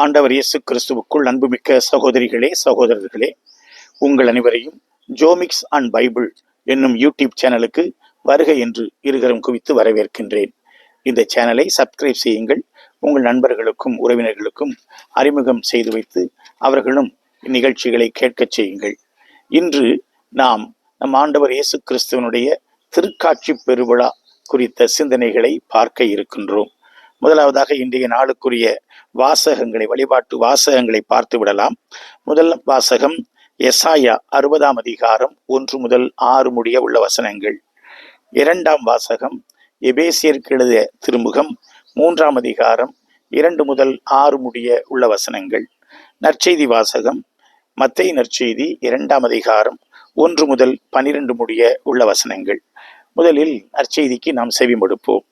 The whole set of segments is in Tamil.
ஆண்டவர் இயேசு கிறிஸ்துவுக்குள் அன்புமிக்க சகோதரிகளே சகோதரர்களே உங்கள் அனைவரையும் ஜோமிக்ஸ் அண்ட் பைபிள் என்னும் யூடியூப் சேனலுக்கு வருகை என்று இருகரம் குவித்து வரவேற்கின்றேன். இந்த சேனலை சப்ஸ்கிரைப் செய்யுங்கள். உங்கள் நண்பர்களுக்கும் உறவினர்களுக்கும் அறிமுகம் செய்து வைத்து அவர்களும் இந்நிகழ்ச்சிகளை கேட்கச் செய்யுங்கள். இன்று நாம் நம் ஆண்டவர் இயேசு கிறிஸ்துவனுடைய திருக்காட்சி பெருவிழா குறித்த சிந்தனைகளை பார்க்க இருக்கின்றோம். முதலாவதாக இன்றைய நாளுக்குரிய வாசகங்களை வழிபாட்டு வாசகங்களை பார்த்து விடலாம். முதல் வாசகம் எசாயா அறுபதாம் அதிகாரம் ஒன்று முதல் ஆறு முடிய உள்ள வசனங்கள். இரண்டாம் வாசகம் எபேசியருக்கு எழுதிய திருமுகம் மூன்றாம் அதிகாரம் இரண்டு முதல் ஆறு முடிய உள்ள வசனங்கள். நற்செய்தி வாசகம் மத்தை நற்செய்தி இரண்டாம் அதிகாரம் ஒன்று முதல் பனிரெண்டு முடிய உள்ள வசனங்கள். முதலில் நற்செய்திக்கு நாம் செவி மடுப்போம்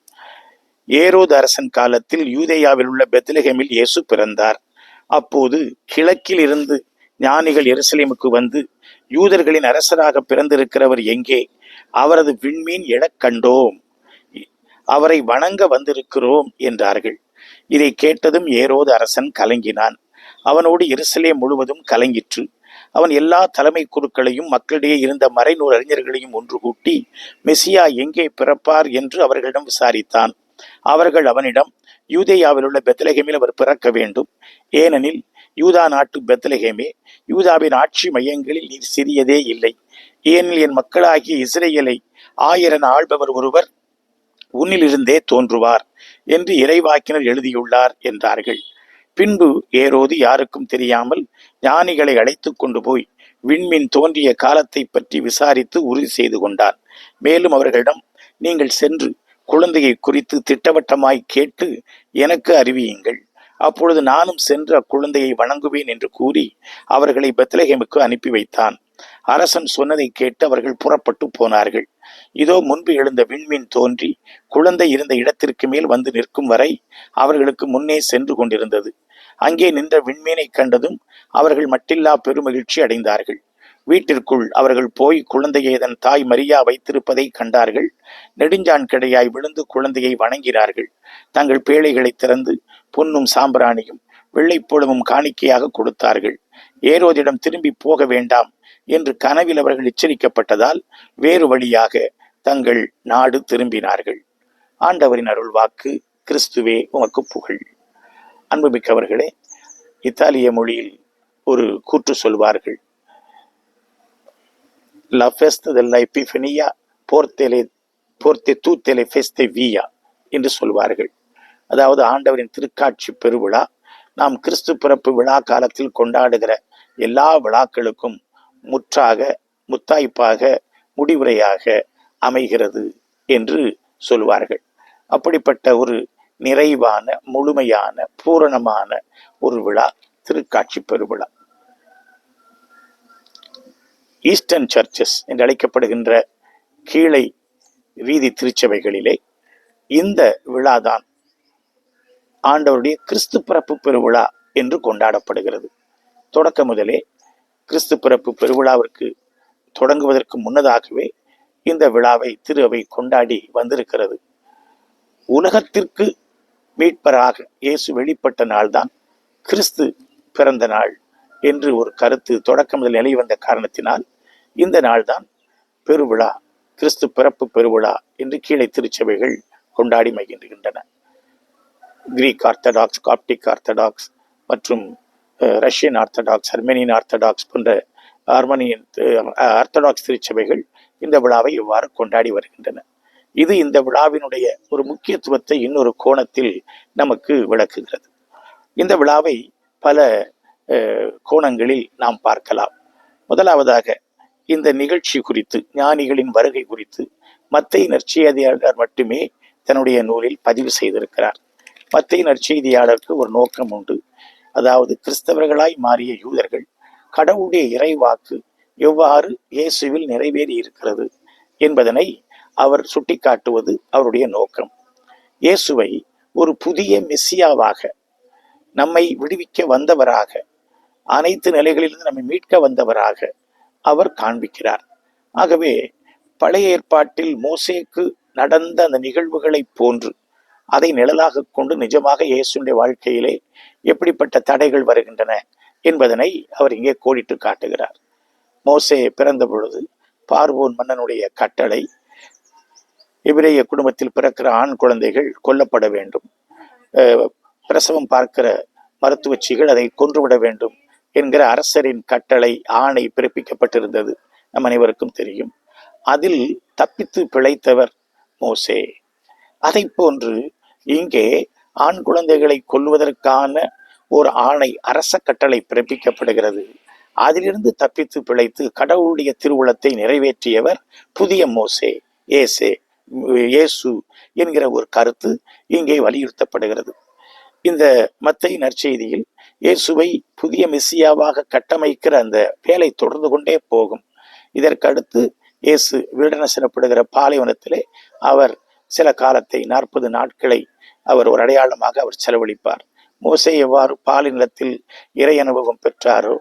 ஏரோது அரசன் காலத்தில் யூதேயாவில் உள்ள பெத்லஹேமில் இயேசு பிறந்தார். அப்போது கிழக்கில் இருந்து ஞானிகள் எருசலேமுக்கு வந்து யூதர்களின் அரசராக பிறந்திருக்கிறவர் எங்கே? அவரது விண்மீன் எழக் கண்டோம். அவரை வணங்க வந்திருக்கிறோம் என்றார்கள். இதை கேட்டதும் ஏரோது அரசன் கலங்கினான். அவனோடு எருசலேம் முழுவதும் கலங்கிற்று. அவன் எல்லா தலைமை குருக்களையும் மக்களிடையே இருந்த மறைநூல் அறிஞர்களையும் ஒன்று கூட்டி மெசியா எங்கே பிறப்பார்? என்று அவர்களிடம் விசாரித்தான். அவர்கள் அவனிடம் யூதேயாவில் உள்ள பெத்லகேமில் அவர் பிறக்க வேண்டும். ஏனெனில் யூதா நாட்டு பெத்லகேமே யூதாவின் ஆட்சி மையங்களில் நீர் சிறியதே இல்லை. ஏனில் என் மக்களாகிய இஸ்ரேலை ஆயிரன் ஆள்பவர் ஒருவர் உன்னிலிருந்தே தோன்றுவார் என்று இறைவாக்கினர் எழுதியுள்ளார் என்றார்கள். பின்பு ஏரோது யாருக்கும் தெரியாமல் ஞானிகளை அழைத்து கொண்டு போய் விண்மீன் தோன்றிய காலத்தை பற்றி விசாரித்து உறுதி செய்து கொண்டார். மேலும் அவர்களிடம் நீங்கள் சென்று குழந்தையை குறித்து திட்டவட்டமாய் கேட்டு எனக்கு அறிவியுங்கள். அப்பொழுது நானும் சென்று அக்குழந்தையை வணங்குவேன் என்று கூறி அவர்களை பெத்லஹேமுக்கு அனுப்பி வைத்தான். அரசன் சொன்னதை கேட்டு அவர்கள் புறப்பட்டு போனார்கள். இதோ முன்பு எழுந்த விண்மீன் தோன்றி குழந்தை இருந்த இடத்திற்கு மேல் வந்து நிற்கும் வரை அவர்களுக்கு முன்னே சென்று கொண்டிருந்தது. அங்கே நின்ற விண்மீனை கண்டதும் அவர்கள் மட்டில்லா பெருமகிழ்ச்சி அடைந்தார்கள். வீட்டிற்குள் அவர்கள் போய் குழந்தையை தன் தாய் மரியா வைத்திருப்பதை கண்டார்கள். நெடுஞ்சான் கிடையாய் விழுந்து குழந்தையை வணங்கினார்கள். தங்கள் பேழைகளை திறந்து பொன்னும் சாம்பிராணியும் வெள்ளைப்பொழுவும் காணிக்கையாக கொடுத்தார்கள். ஏரோதிடம் திரும்பி போக வேண்டாம் என்று கனவில் அவர்கள் எச்சரிக்கப்பட்டதால் வேறு வழியாக தங்கள் நாடு திரும்பினார்கள். ஆண்டவரின் அருள் வாக்கு கிறிஸ்துவே உமக்கு புகழ். அன்புமிக்கவர்களே இத்தாலிய மொழியில் ஒரு கூற்று சொல்வார்கள். La festa della Epifania portele போர்த்தி tutte ஃபெஸ்தே வியா என்று சொல்வார்கள். அதாவது ஆண்டவரின் திருக்காட்சி பெருவிழா நாம் கிறிஸ்து பிறப்பு விழா காலத்தில் கொண்டாடுகிற எல்லா விழாக்களுக்கும் முற்றாக முத்தாய்ப்பாக முடிவுரையாக அமைகிறது என்று சொல்வார்கள். அப்படிப்பட்ட ஒரு நிறைவான முழுமையான பூரணமான ஒரு விழா திருக்காட்சி பெருவிழா. ஈஸ்டர்ன் சர்ச்சஸ் என்று அழைக்கப்படுகின்ற கீழை வீதி திருச்சபைகளிலே இந்த விழாதான் ஆண்டவருடைய கிறிஸ்து பிறப்பு பெருவிழா என்று கொண்டாடப்படுகிறது. தொடக்க முதலே கிறிஸ்து பிறப்பு பெருவிழாவிற்கு தொடங்குவதற்கு முன்னதாகவே இந்த விழாவை திரு அவை கொண்டாடி வந்திருக்கிறது. உலகத்திற்கு மீட்பராக இயேசு வெளிப்பட்ட நாள்தான் கிறிஸ்து பிறந்த நாள் என்று ஒரு கருத்து தொடக்க முதல் நிலை வந்த காரணத்தினால் இந்த நாள்தான் பெருவிழா கிறிஸ்து பிறப்பு பெருவிழா என்று கீழே திருச்சபைகள் கொண்டாடி மகிழ்கின்றன. கிரீக் ஆர்த்தடாக்ஸ் காப்டிக் ஆர்த்தடாக்ஸ் மற்றும் ரஷ்யன் ஆர்த்தடாக்ஸ் அர்மேனியன் ஆர்த்தடாக்ஸ் போன்ற ஆர்மனியன் ஆர்த்தடாக்ஸ் திருச்சபைகள் இந்த விழாவை இவ்வாறு கொண்டாடி வருகின்றன. இது இந்த விழாவினுடைய ஒரு முக்கியத்துவத்தை இன்னொரு கோணத்தில் நமக்கு விளக்குகிறது. இந்த விழாவை பல கோணங்களில் நாம் பார்க்கலாம். முதலாவதாக இந்த நிகழ்ச்சி குறித்து ஞானிகளின் வருகை குறித்து மத்தை நற்செய்தியாளர் மட்டுமே தன்னுடைய நூலில் பதிவு செய்திருக்கிறார். மத்தை நற்செய்தியாளருக்கு ஒரு நோக்கம் உண்டு. அதாவது கிறிஸ்தவர்களாய் மாறிய யூதர்கள் கடவுளுடைய இறைவாக்கு எவ்வாறு இயேசுவில் நிறைவேறி இருக்கிறது என்பதனை அவர் சுட்டிக்காட்டுவது அவருடைய நோக்கம். இயேசுவை ஒரு புதிய மெஸ்ஸியாவாக நம்மை விடுவிக்க வந்தவராக அனைத்து நிலைகளிலிருந்து நம்மை மீட்க வந்தவராக அவர் காண்பிக்கிறார். ஆகவே பழைய ஏற்பாட்டில் மோசேக்கு நடந்த அந்த நிகழ்வுகளைப் போன்று அதை நிழலாக கொண்டு நிஜமாக இயேசுடைய வாழ்க்கையிலே எப்படிப்பட்ட தடைகள் வருகின்றன என்பதனை அவர் இங்கே கோடிட்டு காட்டுகிறார். மோசே பிறந்த பொழுது பார்வோன் மன்னனுடைய கட்டளை இவரைய குடும்பத்தில் பிறக்கிற ஆண் குழந்தைகள் கொல்லப்பட வேண்டும். பிரசவம் பார்க்கிற மருத்துவச்சிகள் அதை கொன்றுவிட வேண்டும். என்கிற அரசரின் கட்டளை ஆணை பிறப்பிக்கப்பட்டிருந்தது. நம் அனைவருக்கும் தெரியும். அதில் தப்பித்து பிழைத்தவர் மோசே. அதை போன்று இங்கே ஆண் குழந்தைகளை கொல்வதற்கான ஒரு ஆணை அரச கட்டளை பிறப்பிக்கப்படுகிறது. அதிலிருந்து தப்பித்து பிழைத்து கடவுளுடைய திருவுளத்தை நிறைவேற்றியவர் புதிய மோசே ஏசே இயேசு என்கிற ஒரு கருத்து இங்கே வலியுறுத்தப்படுகிறது. இந்த மத்தை நற்செய்தியில் இயேசுவை புதிய மெஸ்ஸியாவாக கட்டமைக்கிற அந்த வேலை தொடர்ந்து கொண்டே போகும். இதற்கடுத்து இயேசு வீடனஸ் எனப்படுகிற பாலைவனத்திலே அவர் சில காலத்தை நாற்பது நாட்களை அவர் ஒரு அடையாளமாக அவர் செலவழிப்பார். மோசை எவ்வாறு பாலினத்தில் இறை அனுபவம் பெற்றாரோ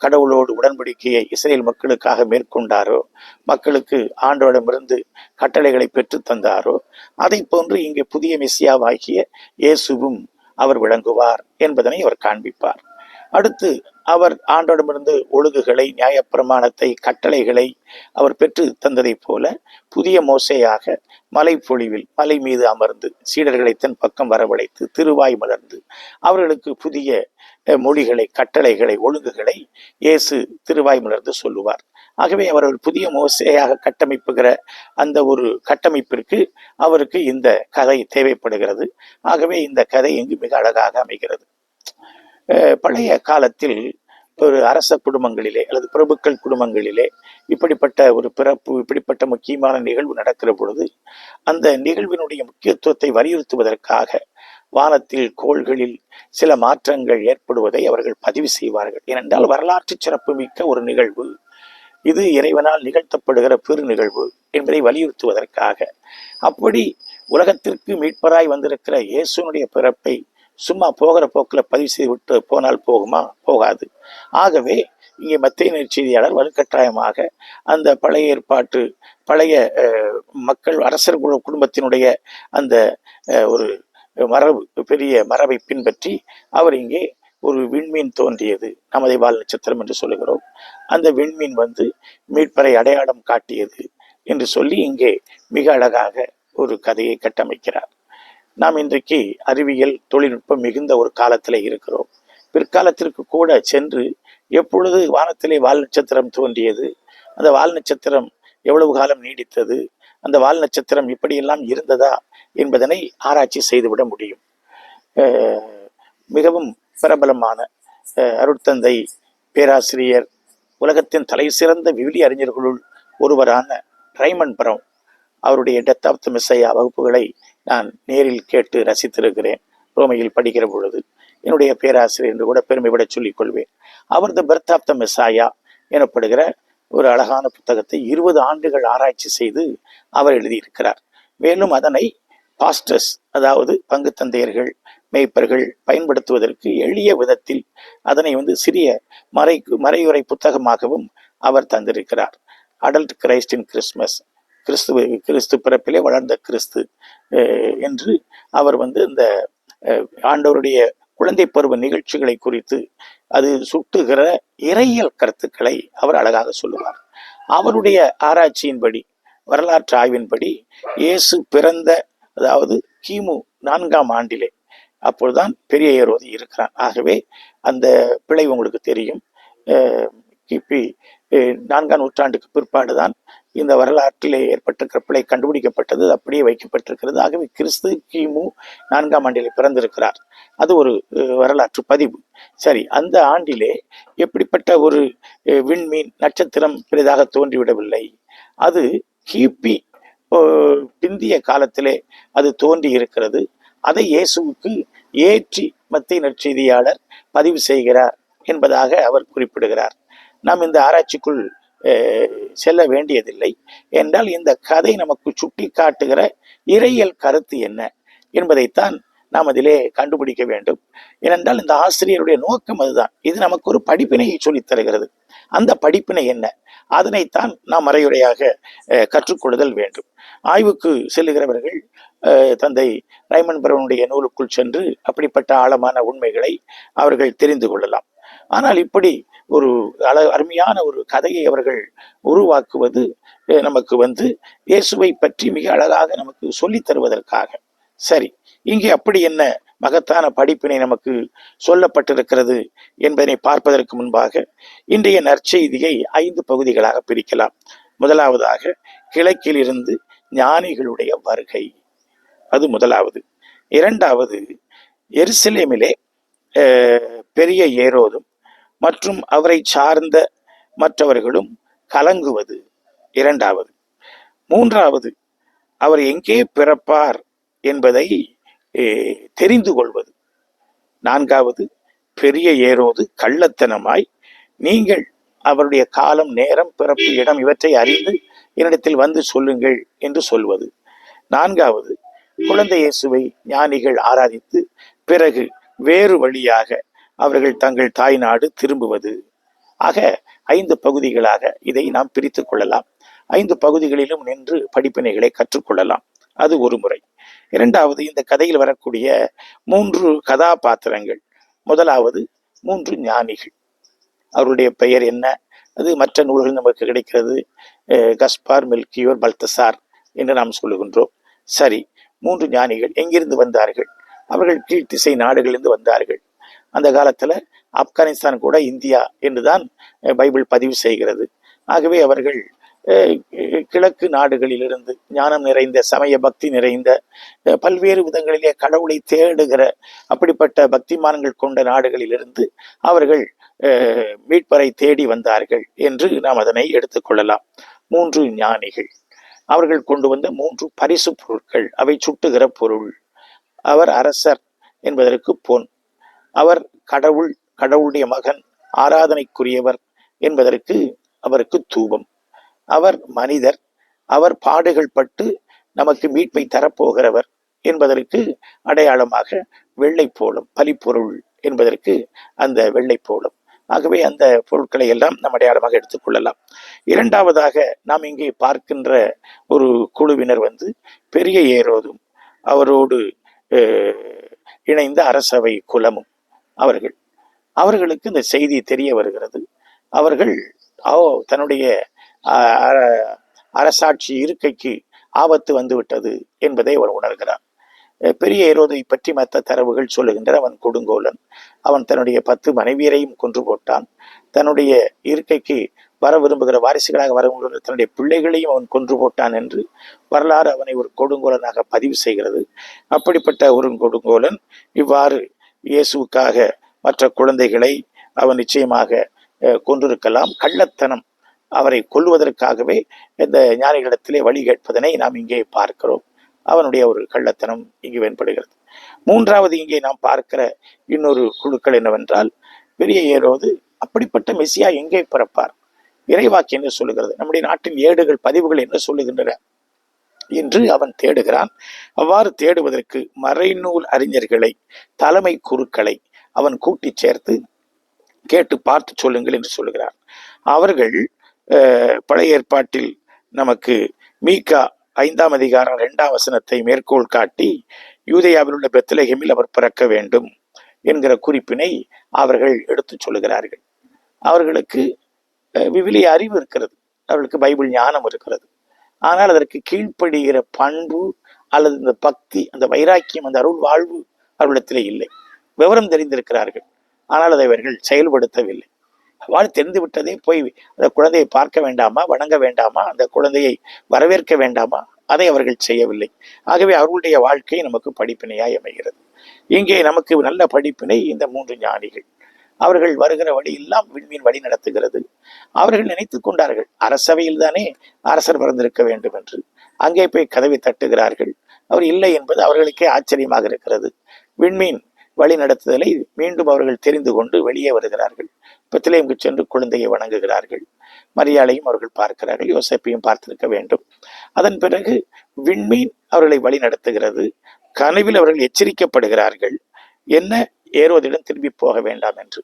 கடவுளோடு உடன்படிக்கையை இஸ்ரேல் மக்களுக்காக மேற்கொண்டாரோ மக்களுக்கு ஆண்டோடமிருந்து கட்டளைகளை பெற்று தந்தாரோ அதை போன்று இங்கே புதிய மெஸ்ஸியாவாகிய இயேசுவும் அவர் விளங்குவார் என்பதனை அவர் காண்பிப்பார். அடுத்து அவர் ஆண்டோடமிருந்து ஒழுகுகளை நியாயப்பிரமாணத்தை கட்டளைகளை அவர் பெற்று தந்ததைப் போல புதிய மோசையாக மலைப்பொழிவில் மலை மீது அமர்ந்து சீடர்களை தன் பக்கம் வரவழைத்து திருவாய் மலர்ந்து அவர்களுக்கு புதிய மொழிகளை கட்டளைகளை ஒழுங்குகளை இயேசு திருவாய் மலர்ந்து சொல்லுவார். ஆகவே அவர் ஒரு புதிய மோசையாக கட்டமைப்புகிற அந்த ஒரு கட்டமைப்பிற்கு அவருக்கு இந்த கதை தேவைப்படுகிறது. ஆகவே இந்த கதை இங்கு மிக அழகாக அமைகிறது. பழைய காலத்தில் ஒரு அரச குடும்பங்களிலே அல்லது பிரபுக்கள் குடும்பங்களிலே இப்படிப்பட்ட ஒரு பிறப்பு இப்படிப்பட்ட முக்கியமான நிகழ்வு நடக்கிற பொழுது அந்த நிகழ்வினுடைய முக்கியத்துவத்தை வலியுறுத்துவதற்காக வானத்தில் கோள்களில் சில மாற்றங்கள் ஏற்படுவதை அவர்கள் பதிவு செய்வார்கள். ஏனென்றால் வரலாற்று சிறப்புமிக்க ஒரு நிகழ்வு. இது இறைவனால் நிகழ்த்தப்படுகிற பெரு நிகழ்வு என்பதை வலியுறுத்துவதற்காக. அப்படி உலகத்திற்கு மீட்பராய் வந்திருக்கிற இயேசுனுடைய பிறப்பை சும்மா போகிற போக்கில் பதிவு செய்து விட்டு போனால் போகுமா? போகாது. ஆகவே இங்கே மத்திய நெற்செய்தியாளர் வலுக்கட்டாயமாக அந்த பழைய ஏற்பாட்டு பழைய மக்கள் அரசர் குழு- குடும்பத்தினுடைய அந்த ஒரு மரபு பெரிய மரபை பின்பற்றி அவர் இங்கே ஒரு விண்மீன் தோன்றியது. நமதை வால் நட்சத்திரம் என்று சொல்லுகிறோம். அந்த விண்மீன் வந்து மீட்பரை அடையாளம் காட்டியது என்று சொல்லி இங்கே மிக அழகாக ஒரு கதையை கட்டமைக்கிறார். நாம் இன்றைக்கு அறிவியல் தொழில்நுட்பம் மிகுந்த ஒரு காலத்தில் இருக்கிறோம். பிற்காலத்திற்கு கூட சென்று எப்பொழுது வானத்திலே வால் நட்சத்திரம் தோன்றியது அந்த வால் நட்சத்திரம் எவ்வளவு காலம் நீடித்தது அந்த வால் நட்சத்திரம் இப்படியெல்லாம் இருந்ததா என்பதனை ஆராய்ச்சி செய்துவிட முடியும். மிகவும் பிரபலமான அருட்தந்தை பேராசிரியர் உலகத்தின் தலை சிறந்த விவிலி அறிஞர்களுள் ஒருவரான ரைமன் பிரவுன் அவருடைய டெத் ஆஃப் த மிஸ்ஸையா வகுப்புகளை நான் நேரில் கேட்டு ரசித்திருக்கிறேன் ரோமையில் படிக்கிற பொழுது. என்னுடைய பேராசிரியர் என்று கூட பெருமைப்பட சொல்லிக் கொள்வேன் அவர் the birth of the Messiah எனப்படுகிற ஒரு அழகான புத்தகத்தை இருபது ஆண்டுகள் ஆராய்ச்சி செய்து அவர் எழுதியிருக்கிறார். மேலும் அதனை பாஸ்டர்ஸ் அதாவது பங்கு தந்தையர்கள் மேய்ப்பர்கள் பயன்படுத்துவதற்கு எளிய விதத்தில் அதனை வந்து சிறிய மறை மறையுறை புத்தகமாகவும் அவர் தந்திருக்கிறார். அடல்ட் கிரைஸ்ட் இன் கிறிஸ்மஸ் கிறிஸ்துவ கிறிஸ்து பிறப்பிலே வளர்ந்த கிறிஸ்து என்று அவர் வந்து இந்த ஆண்டவருடைய குழந்தை பருவ நிகழ்ச்சிகளை குறித்து அது சுட்டுகிற இறையியல் கருத்துக்களை அவர் அழகாக சொல்லுவார். அவருடைய ஆராய்ச்சியின்படி வரலாற்று ஆய்வின்படி இயேசு பிறந்த அதாவது கிமு நான்காம் ஆண்டிலே அப்பொழுதுதான் பெரிய ஏரோதி இருக்கிறான். ஆகவே அந்த பிழை உங்களுக்கு தெரியும். கிபி நான்காம் நூற்றாண்டுக்கு பிற்பாடுதான் இந்த வரலாற்றிலே ஏற்பட்டிருக்கிற பிழை கண்டுபிடிக்கப்பட்டது அப்படியே வைக்கப்பட்டிருக்கிறது. ஆகவே கிறிஸ்து கிமு நான்காம் ஆண்டிலே பிறந்திருக்கிறார். அது ஒரு வரலாற்று பதிவு. சரி அந்த ஆண்டிலே எப்படிப்பட்ட ஒரு விண்மீன் நட்சத்திரம் பெரிதாக தோன்றிவிடவில்லை. அது கிபி பிந்திய காலத்திலே அது தோன்றி இருக்கிறது அதை இயேசுவுக்கு ஏற்றி மத்திய நற்செய்தியாளர் பதிவு செய்கிறார் என்பதாக அவர் குறிப்பிடுகிறார். நாம் இந்த ஆராய்ச்சிக்குள் செல்ல வேண்டியதில்லை. என்றால் இந்த கதை நமக்கு சுட்டி காட்டுகிற இறையியல் கருத்து என்ன என்பதைத்தான் நாம் அதிலே கண்டுபிடிக்க வேண்டும். ஏனென்றால் இந்த ஆசிரியருடைய நோக்கம் அதுதான். இது நமக்கு ஒரு படிப்பினையை சொல்லித் தருகிறது. அந்த படிப்பினை என்ன? அதனைத்தான் நாம் மறையுறையாக அஹ், கற்றுக்கொள்ளுதல் வேண்டும். ஆய்வுக்கு செல்லுகிறவர்கள் தந்தை ரைமன் பிரவனுடைய நூலுக்குள் சென்று அப்படிப்பட்ட ஆழமான உண்மைகளை அவர்கள் தெரிந்து கொள்ளலாம். ஆனால் இப்படி ஒரு அழ அருமையான ஒரு கதையை அவர்கள் உருவாக்குவது நமக்கு வந்து இயேசுவை பற்றி மிக அழகாக நமக்கு சொல்லித் தருவதற்காக. சரி இங்கே அப்படி என்ன மகத்தான படிப்பினை நமக்கு சொல்லப்பட்டிருக்கிறது என்பதனை பார்ப்பதற்கு முன்பாக இன்றைய நற்செய்தியை ஐந்து பகுதிகளாக பிரிக்கலாம். முதலாவதாக கிழக்கிலிருந்து ஞானிகளுடைய வருகை. அது முதலாவது. இரண்டாவது எருசலேமிலே பெரிய ஏரோதும் மற்றும் அவரை சார்ந்த மற்றவர்களும் கலங்குவது. இரண்டாவது. மூன்றாவது அவர் எங்கே பிறப்பார் என்பதை தெரிந்து கொள்வது. நான்காவது பெரிய ஏரோது கள்ளத்தனமாய். நீங்கள் அவருடைய காலம் நேரம் பிறப்பு இடம் இவற்றை அறிந்து என்னிடத்தில் வந்து சொல்லுங்கள் என்று சொல்வது. நான்காவது குழந்தை இயேசுவை ஞானிகள் ஆராதித்து பிறகு வேறு வழியாக அவர்கள் தங்கள் தாய் நாடு திரும்புவது. ஆக ஐந்து பகுதிகளாக இதை நாம் பிரித்துக் கொள்ளலாம். ஐந்து பகுதிகளிலும் நின்று படிப்பினைகளை கற்றுக்கொள்ளலாம் அது ஒரு முறை. இரண்டாவது இந்த கதையில் வரக்கூடிய மூன்று கதாபாத்திரங்கள். முதலாவது மூன்று ஞானிகள். அவருடைய பெயர் என்ன? அது மற்ற நூல்கள் நமக்கு கிடைக்கிறது. கஸ்பார் மெல்கியோர் பல்தசார் என்று நாம் சொல்லுகின்றோம். சரி மூன்று ஞானிகள் எங்கிருந்து வந்தார்கள்? அவர்கள் கீழ் திசை நாடுகளிலிருந்து வந்தார்கள். அந்த காலத்துல ஆப்கானிஸ்தான் கூட இந்தியா என்றுதான் பைபிள் பதிவு செய்கிறது. ஆகவே அவர்கள் கிழக்கு நாடுகளிலிருந்து ஞானம் நிறைந்த சமய பக்தி நிறைந்த பல்வேறு விதங்களிலே கடவுளை தேடுகிற அப்படிப்பட்ட பக்திமான்கள் கொண்ட நாடுகளிலிருந்து அவர்கள் மீட்பரை தேடி வந்தார்கள் என்று நாம் அதனை எடுத்துக்கொள்ளலாம் மூன்று ஞானிகள். அவர்கள் கொண்டு வந்த மூன்று பரிசு பொருட்கள். அவை சுட்டுகிற பொருள். அவர் அரசர் என்பதற்கு பொன். அவர் கடவுள் கடவுளுடைய மகன் ஆராதனைக்குரியவர் என்பதற்கு அவருக்கு தூபம். அவர் மனிதர் அவர் பாடுகள் பட்டு நமக்கு மீட்பை தரப்போகிறவர் என்பதற்கு அடையாளமாக வெள்ளைப்போளம் பலிப்பொருள் என்பதற்கு அந்த வெள்ளைப்போளம் ஆகவே அந்த பொருட்களை எல்லாம் நம் அடையாளமாக எடுத்துக்கொள்ளலாம் இரண்டாவதாக நாம் இங்கே பார்க்கின்ற ஒரு குழுவினர் வந்து பெரிய ஏரோதும் அவரோடு இணைந்த அரசவை குலமும் அவர்கள். அவர்களுக்கு இந்த செய்தி தெரிய வருகிறது. அவர்கள் ஓ தன்னுடைய அரசாட்சி இருக்கைக்கு ஆபத்து வந்துவிட்டது என்பதை அவர் உணர்கிறார் பெரிய ஏரோதை பற்றி மற்ற தரவுகள் சொல்லுகின்றன. அவன் கொடுங்கோலன். அவன் தன்னுடைய பத்து மனைவியரையும் கொன்று போட்டான். தன்னுடைய இருக்கைக்கு வர விரும்புகிற வாரிசுகளாக வர விரும்புகிற தன்னுடைய பிள்ளைகளையும் அவன் கொன்று போட்டான் என்று வரலாறு அவனை ஒரு கொடுங்கோலனாக பதிவு செய்கிறது. அப்படிப்பட்ட ஒரு கொடுங்கோலன் இவ்வாறு இயேசுவுக்காக மற்ற குழந்தைகளை அவன் நிச்சயமாக கொன்றிருக்கலாம். கள்ளத்தனம் அவரை கொல்வதற்காகவே இந்த ஞானிகளிடத்திலே வழி கேட்பதனை நாம் இங்கே பார்க்கிறோம். அவனுடைய ஒரு கள்ளத்தனம் இங்கு வெண்படுகிறது. மூன்றாவது இங்கே நாம் பார்க்கிற இன்னொரு குழுக்கள் என்னவென்றால் பெரிய ஏறோது அப்படிப்பட்ட மெசியா எங்கே பிறப்பார்? இறைவாக்கு என்ன சொல்லுகிறது? நம்முடைய நாட்டின் ஏடுகள் பதிவுகள் என்ன சொல்லுகின்றன? என்று அவன் தேடுகிறான். அவ்வாறு தேடுவதற்கு மறைநூல் அறிஞர்களை தலைமை குருக்களை அவன் கூட்டி சேர்த்து கேட்டு பார்த்து சொல்லுங்கள் என்று சொல்லுகிறார் அவர்கள் பழைய ஏற்பாட்டில் நமக்கு மீகா ஐந்தாம் அதிகாரம் இரண்டாம் வசனத்தை மேற்கோள் காட்டி யூதேயாவில் உள்ள பெத்தலகமில் அவர் பிறக்க வேண்டும் என்கிற குறிப்பினை அவர்கள் எடுத்துச் சொல்லுகிறார்கள். அவர்களுக்கு விவிலிய அறிவு இருக்கிறது. அவர்களுக்கு பைபிள் ஞானம் இருக்கிறது. ஆனால் அதற்கு கீழ்ப்படுகிற பண்பு அல்லது இந்த பக்தி அந்த வைராக்கியம் அந்த அருள் வாழ்வு அவர்களிடத்திலே இல்லை. விவரம் தெரிந்திருக்கிறார்கள். ஆனால் அதை அவர்கள் செயல்படுத்தவில்லை. வாழ் தெரிந்து விட்டதே போய் அந்த குழந்தையை பார்க்க வேண்டாமா வணங்க வேண்டாமா அந்த குழந்தையை வரவேற்க வேண்டாமா? அதை அவர்கள் செய்யவில்லை. ஆகவே அவர்களுடைய வாழ்க்கை நமக்கு படிப்பினையாய் அமைகிறது. இங்கே நமக்கு நல்ல படிப்பினை இந்த மூன்று ஞானிகள். அவர்கள் வருகிற வழியெல்லாம் விண்மீன் வழி நடத்துகிறது. அவர்கள் நினைத்து கொண்டார்கள் அரசவையில் தானே அரசர் பிறந்திருக்க வேண்டும் என்று. அங்கே போய் கதவை தட்டுகிறார்கள். அவர் இல்லை என்பது அவர்களுக்கே ஆச்சரியமாக இருக்கிறது. விண்மீன் வழி நடத்துதலை மீண்டும் அவர்கள் தெரிந்து கொண்டு வெளியே வருகிறார்கள். பெத்லேமுக்கு சென்று குழந்தையை வணங்குகிறார்கள். மரியாளையும் அவர்கள் பார்க்கிறார்கள். யோசப்பையும் பார்த்திருக்க வேண்டும். அதன் பிறகு விண்மீன் அவர்களை வழி நடத்துகிறது கனவில் அவர்கள் எச்சரிக்கப்படுகிறார்கள். என்ன? ஏறுவதிடம் திரும்பி போக வேண்டாம் என்று.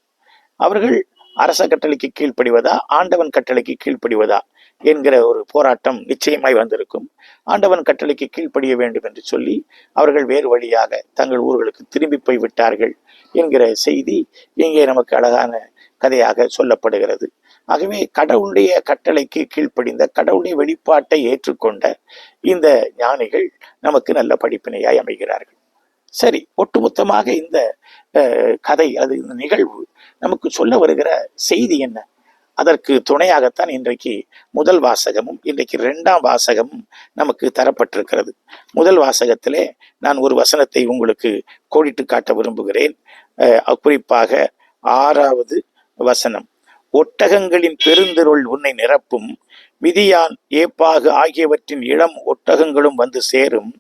அவர்கள் அரச கட்டளைக்கு கீழ்ப்படிவதா? ஆண்டவன் கட்டளைக்கு கீழ்ப்படிவதா? என்கிற ஒரு போராட்டம் நிச்சயமாய் வந்திருக்கும். ஆண்டவன் கட்டளைக்கு கீழ்ப்படிய வேண்டும் என்று சொல்லி அவர்கள் வேறு வழியாக தங்கள் ஊர்களுக்கு திரும்பி போய் விட்டார்கள் என்கிற செய்தி இங்கே நமக்கு அழகான கதையாக சொல்லப்படுகிறது. ஆகவே கடவுளுடைய கட்டளைக்கு கீழ்ப்படிந்த கடவுளுடைய வெளிப்பாட்டை ஏற்றுக்கொண்ட இந்த ஞானிகள் நமக்கு நல்ல படிப்பினையாய் அமைகிறார்கள். சரி ஒட்டுமொத்தமாக இந்த அஹ், கதை அது இந்த நிகழ்வு நமக்கு சொல்ல வருகிற செய்தி என்ன? அதற்கு துணையாகத்தான் இன்றைக்கு முதல் வாசகமும் இன்றைக்கு இரண்டாம் வாசகமும் நமக்கு தரப்பட்டிருக்கிறது. முதல் வாசகத்திலே நான் ஒரு வசனத்தை உங்களுக்கு கோடிட்டு காட்ட விரும்புகிறேன். குறிப்பாக ஆறாவது வசனம். ஒட்டகங்களின் பெருந்திருள் உன்னை நிரப்பும். மிதியான் ஏப்பாகு ஆகியவற்றின் இளம் ஒட்டகங்களும் வந்து சேரும்.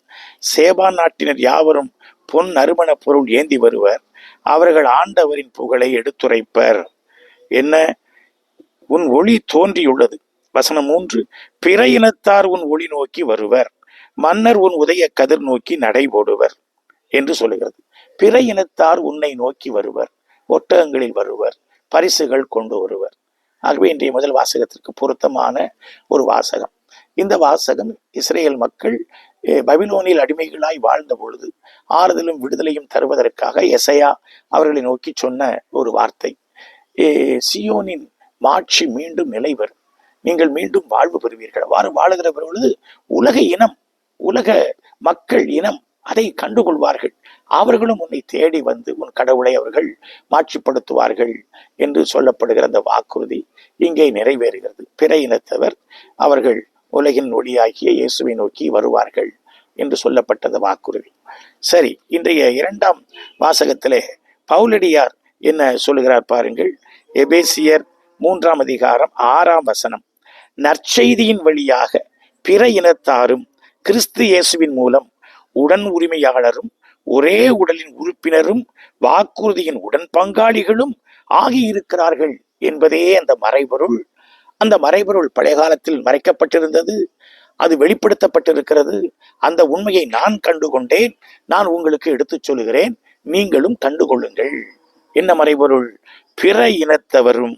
சேபா நாட்டினர் யாவரும் பொன் நறுமண பொருள் ஏந்தி வருவர். அவர்கள் ஆண்டவரின் புகழை எடுத்துரைப்பர். என்ன? உன் ஒளி தோன்றியுள்ளது. வசனம் மூன்று பிற இனத்தார் உன் ஒளி நோக்கி வருவர். மன்னர் உன் உதய கதிர் நோக்கி நடைபோடுவர் என்று சொல்லுகிறது. பிற இனத்தார் உன்னை நோக்கி வருவர் ஒட்டகங்களில் வருவர் பரிசுகள் கொண்டு வருவர். ஆகவே இன்றைய முதல் வாசகத்திற்கு பொருத்தமான ஒரு வாசகம். இந்த வாசகம் இஸ்ரேல் மக்கள் பபிலோனில் அடிமைகளாய் வாழ்ந்த பொழுது ஆறுதலும் விடுதலையும் தருவதற்காக எசையா அவர்களை நோக்கி சொன்ன ஒரு வார்த்தை. சியோனின் மாட்சி மீண்டும் நிலை வரும். நீங்கள் மீண்டும் வாழ்வு பெறுவீர்கள். அவ்வாறு வாழுகிற பொழுது உலக இனம் உலக மக்கள் இனம் அதை கண்டுகொள்வார்கள். அவர்களும் உன்னை தேடி வந்து உன் கடவுளை அவர்கள் மாட்சிப்படுத்துவார்கள் என்று சொல்லப்படுகிற அந்த வாக்குறுதி இங்கே நிறைவேறுகிறது. பிற இனத்தவர் அவர்கள் உலகின் ஒளியாகிய இயேசுவை நோக்கி வருவார்கள் என்று சொல்லப்பட்டது வாக்குறுதி. சரி இன்றைய இரண்டாம் வாசகத்திலே பவுலடியார் என்ன சொல்லுகிறார் பாருங்கள். எபேசியர் மூன்றாம் அதிகாரம் ஆறாம் வசனம். நற்செய்தியின் வழியாக பிற இனத்தாரும் கிறிஸ்து இயேசுவின் மூலம் உடன் உரிமையாளரும் ஒரே உடலின் உறுப்பினரும் வாக்குறுதியின் உடன் பங்காளிகளும் ஆகியிருக்கிறார்கள் என்பதே அந்த மறைபொருள். அந்த மறைபொருள் பழைய காலத்தில் மறைக்கப்பட்டிருந்தது அது வெளிப்படுத்தப்பட்டிருக்கிறது. அந்த உண்மையை நான் கண்டுகொண்டேன் நான் உங்களுக்கு எடுத்துச் சொல்லுகிறேன் நீங்களும் கண்டுகொள்ளுங்கள். என்ன மறைபொருள்? பிற இனத்தவரும்.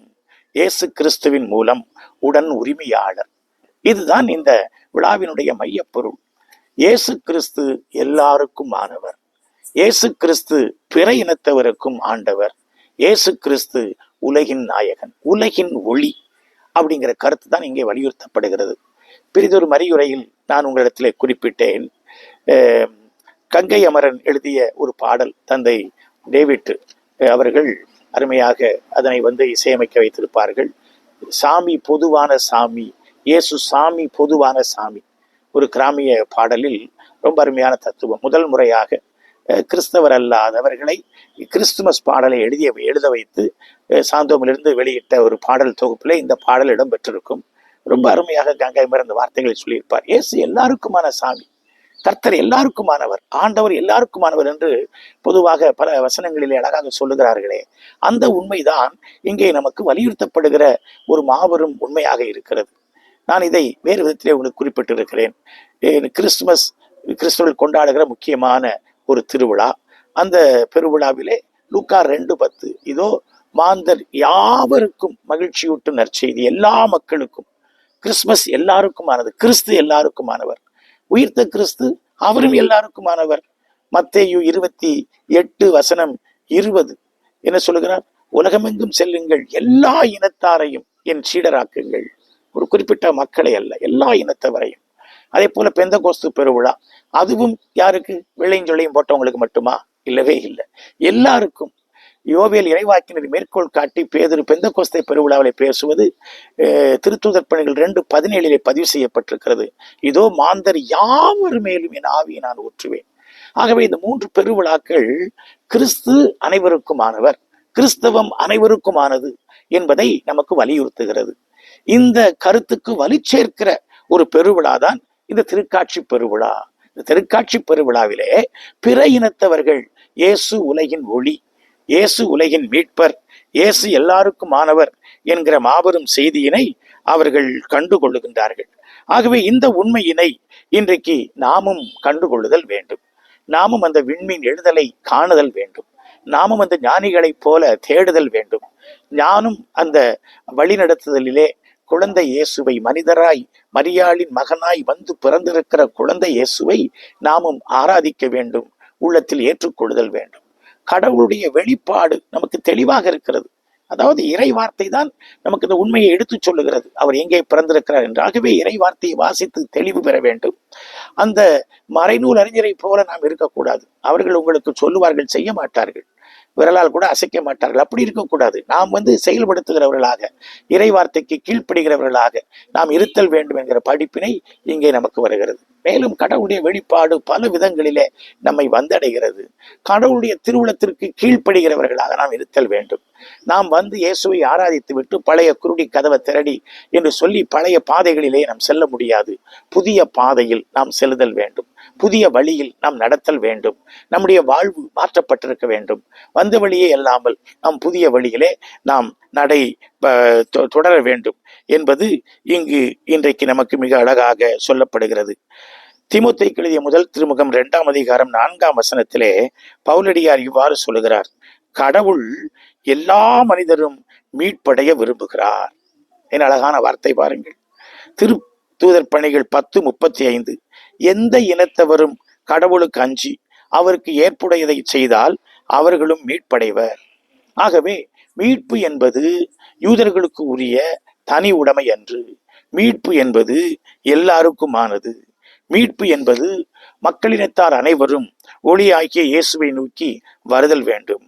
இயேசு கிறிஸ்துவின் மூலம் உடன் உரிமையாளர். இதுதான் இந்த விழாவினுடைய மையப்பொருள். இயேசு கிறிஸ்து எல்லாருக்கும் ஆனவர். இயேசு கிறிஸ்து பிற இனத்தவருக்கும் ஆண்டவர். இயேசு கிறிஸ்து உலகின் நாயகன் உலகின் ஒளி அப்படிங்கிற கருத்து தான் இங்கே வலியுறுத்தப்படுகிறது. பெரிதொரு மறியுரையில் நான் உங்களிடத்திலே குறிப்பிட்டேன். கங்கை அமரன் எழுதிய ஒரு பாடல் தந்தை டேவிட் அவர்கள் அருமையாக அதனை வந்து இசையமைக்க வைத்திருப்பார்கள். சாமி பொதுவான சாமி இயேசு சாமி பொதுவான சாமி. ஒரு கிராமிய பாடலில் ரொம்ப அருமையான தத்துவம். முதல் முறையாக கிறிஸ்தவர் அல்லாதவர்களை கிறிஸ்துமஸ் பாடலை எழுதிய எழுத வைத்து சாந்தோமிலிருந்து வெளியிட்ட ஒரு பாடல் தொகுப்பில் இந்த பாடல் இடம்பெற்றிருக்கும். ரொம்ப அருமையாக கங்கை மறந்த வார்த்தைகளை சொல்லியிருப்பார். இயேசு எல்லாருக்குமான சாமி. கர்த்தர் எல்லாருக்குமானவர் ஆண்டவர் எல்லாருக்குமானவர் என்று பொதுவாக பல வசனங்களிலே அழகாக சொல்லுகிறார்களே. அந்த உண்மைதான் இங்கே நமக்கு வலியுறுத்தப்படுகிற ஒரு மாபெரும் உண்மையாக இருக்கிறது. நான் இதை வேறு விதத்திலே உங்களுக்கு குறிப்பிட்டிருக்கிறேன். கிறிஸ்துமஸ் கிறிஸ்துவர்கள் கொண்டாடுகிற முக்கியமான ஒரு திருவிழா. அந்த பெருவிழாவிலே லூக்கா ரெண்டு பத்து. இதோ மாந்தர் யாவருக்கும் மகிழ்ச்சியூட்டும் நற்செய்தி. எல்லா மக்களுக்கும். கிறிஸ்துமஸ் எல்லாருக்குமானது. கிறிஸ்து எல்லாருக்குமானவர். உயிர்த்த கிறிஸ்து அவரும் எல்லாருக்குமானவர். மத்தேயு இருபத்தி எட்டு வசனம் இருபது என்ன சொல்லுகிறார்? உலகமெங்கும் செல்லுங்கள் எல்லா இனத்தாரையும் என் சீடராக்குங்கள். ஒரு குறிப்பிட்ட மக்களை அல்ல எல்லா இனத்தவரையும். அதே போல பெந்த கோஸ்து பெருவிழா அதுவும் யாருக்கு? வெள்ளையும் சொல்லையும் போட்டவங்களுக்கு மட்டுமா? இல்லவே இல்லை. எல்லாருக்கும் யோவியல் இறைவாக்கினர் மேற்கோள் காட்டி பேதொரு பெந்த கோஸ்தை பெருவிழாவிலே பேசுவது திருத்தூதர் பணிகள் ரெண்டு பதினேழிலே பதிவு செய்யப்பட்டிருக்கிறது. இதோ மாந்தர் யாவர் மேலும் என் ஆவியை நான் ஊற்றுவேன். ஆகவே இந்த மூன்று பெருவிழாக்கள் கிறிஸ்து அனைவருக்குமானவர். கிறிஸ்தவம் அனைவருக்குமானது என்பதை நமக்கு வலியுறுத்துகிறது. இந்த கருத்துக்கு வலி சேர்க்கிற ஒரு பெருவிழா தான் இந்த திருக்காட்சி பெருவிழா. இந்த திருக்காட்சி பெருவிழாவிலே பிற இனத்தவர்கள் இயேசு உலகின் ஒளி. இயேசு உலகின் மீட்பர் இயேசு எல்லாருக்கும் ஆனவர் என்கிற மாபெரும் செய்தியினை அவர்கள் கண்டுகொள்ளுகின்றார்கள். ஆகவே இந்த உண்மையினை இன்றைக்கு நாமும் கண்டுகொள்ளுதல் வேண்டும். நாமும் அந்த விண்மீன் எழுதலை காணுதல் வேண்டும். நாமும் அந்த ஞானிகளைப் போல தேடுதல் வேண்டும். ஞானும் அந்த வழிநடத்துதலிலே குழந்தை இயேசுவை மனிதராய் மரியாளின் மகனாய் வந்து பிறந்திருக்கிற குழந்தை இயேசுவை நாமும் ஆராதிக்க வேண்டும் உள்ளத்தில் ஏற்றுக்கொள்ளுதல் வேண்டும். கடவுளுடைய வெளிப்பாடு நமக்கு தெளிவாக இருக்கிறது. அதாவது இறை வார்த்தை தான் நமக்கு இந்த உண்மையை எடுத்துச் சொல்லுகிறது. அவர் எங்கே பிறந்திருக்கிறார் என்று. ஆகவே இறை வார்த்தையை வாசித்து தெளிவு பெற வேண்டும். அந்த மறைநூல் அறிஞரை போல நாம் இருக்கக்கூடாது. அவர்கள் உங்களுக்கு சொல்லுவார்கள் செய்ய மாட்டார்கள். விரலால் கூட அசைக்க மாட்டார்கள். அப்படி இருக்கக்கூடாது. நாம் வந்து செயல்படுத்துகிறவர்களாக இறை வார்த்தைக்கு கீழ்ப்படுகிறவர்களாக நாம் இருத்தல் வேண்டும் என்கிற படிப்பினை இங்கே நமக்கு வருகிறது. மேலும் கடவுளுடைய வெளிப்பாடு பல விதங்களிலே நம்மை வந்தடைகிறது. கடவுளுடைய திருவுளத்திற்கு கீழ்ப்படுகிறவர்களாக நாம் இருத்தல் வேண்டும். நாம் வந்து இயேசுவை ஆராதித்து விட்டு பழைய குருடி கதவை திரடி என்று சொல்லி பழைய பாதைகளிலே நாம் செல்ல முடியாது. புதிய பாதையில் நாம் செல்லுதல் வேண்டும். புதிய வழியில் நாம் நடத்தல் வேண்டும். நம்முடைய வாழ்வு மாற்றப்பட்டிருக்க வேண்டும். வந்த வழியே அல்லாமல் நாம் புதிய வழியிலே நாம் நடை தொடர வேண்டும் என்பது இங்கு இன்றைக்கு நமக்கு மிக அழகாக சொல்லப்படுகிறது. திமுத்தை எழுதிய முதல் திருமுகம் இரண்டாம் அதிகாரம் நான்காம் வசனத்திலே பவுலடியார் இவ்வாறு சொல்லுகிறார். கடவுள் எல்லா மனிதரும் மீட்படைய விரும்புகிறார். என் அழகான வார்த்தை பாருங்கள். திரு தூதர் பணிகள் பத்து முப்பத்தி ஐந்து. எந்த இனத்தவரும் கடவுளுக்கு அஞ்சி அவருக்கு ஏற்புடையதை செய்தால் அவர்களும் மீட்படைவர். ஆகவே மீட்பு என்பது யூதர்களுக்கு உரிய தனி உடைமை அன்று. மீட்பு என்பது எல்லாருக்குமானது. மீட்பு என்பது மக்களினத்தார் அனைவரும் ஒளியாகிய இயேசுவை நோக்கி வருதல் வேண்டும்.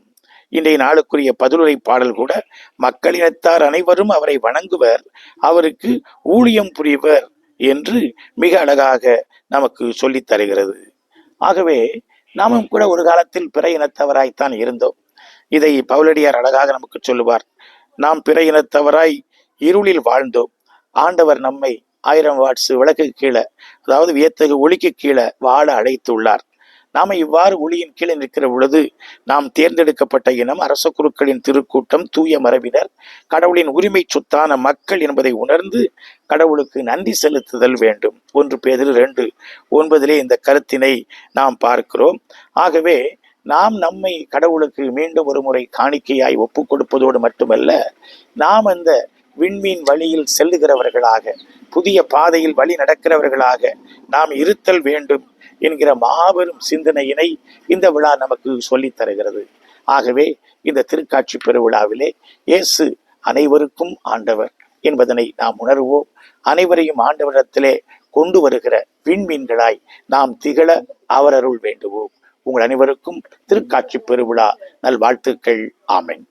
இன்றைய நாளுக்குரிய பதிலுரை பாடல் கூட மக்களினத்தார் அனைவரும் அவரை வணங்குவர் அவருக்கு ஊழியம் புரிவர் என்று மிக அழகாக நமக்கு சொல்லித் தருகிறது. ஆகவே நாமும் கூட ஒரு காலத்தில் பிற இனத்தவராய்த்தான் இருந்தோம். இதை பவுலடியார் அழகாக நமக்கு சொல்லுவார். நாம் பிற இனத்தவராய் இருளில் வாழ்ந்தோம். ஆண்டவர் நம்மை ஆயிரம் வாட்ஸ் விளக்கு கீழே அதாவது வியத்தகு ஒளிக்கு கீழே வாழ அழைத்துள்ளார். நாம இவ்வாறு ஒளியின் கீழே நிற்கிற பொழுது நாம் தேர்ந்தெடுக்கப்பட்ட இனம் அரச குருக்களின் திருக்கூட்டம் தூய மரபினர் கடவுளின் உரிமை சொத்தான மக்கள் என்பதை உணர்ந்து கடவுளுக்கு நன்றி செலுத்துதல் வேண்டும். ஒன்று பேதில் ரெண்டு. ஒன்பதிலே இந்த கருத்தினை நாம் பார்க்கிறோம். ஆகவே நாம் நம்மை கடவுளுக்கு மீண்டும் ஒரு முறை காணிக்கையாய் ஒப்பு கொடுப்பதோடு மட்டுமல்ல நாம் அந்த விண்மீன் வழியில் செல்லுகிறவர்களாக புதிய பாதையில் வழி நடக்கிறவர்களாக நாம் இருத்தல் வேண்டும். என்கிற மாபெரும் சிந்தனையினை இந்த விழா நமக்கு சொல்லித் தருகிறது. ஆகவே இந்த திருக்காட்சி பெருவிழாவிலே இயேசு அனைவருக்கும் ஆண்டவர் என்பதனை நாம் உணர்வோம். அனைவரையும் ஆண்டவரிடத்திலே கொண்டு வருகிற விண்மீன்களாய் நாம் திகழ அவரருள் வேண்டுவோம். உங்கள் அனைவருக்கும் திருக்காட்சி பெருவிழா நல்வாழ்த்துக்கள். ஆமென்.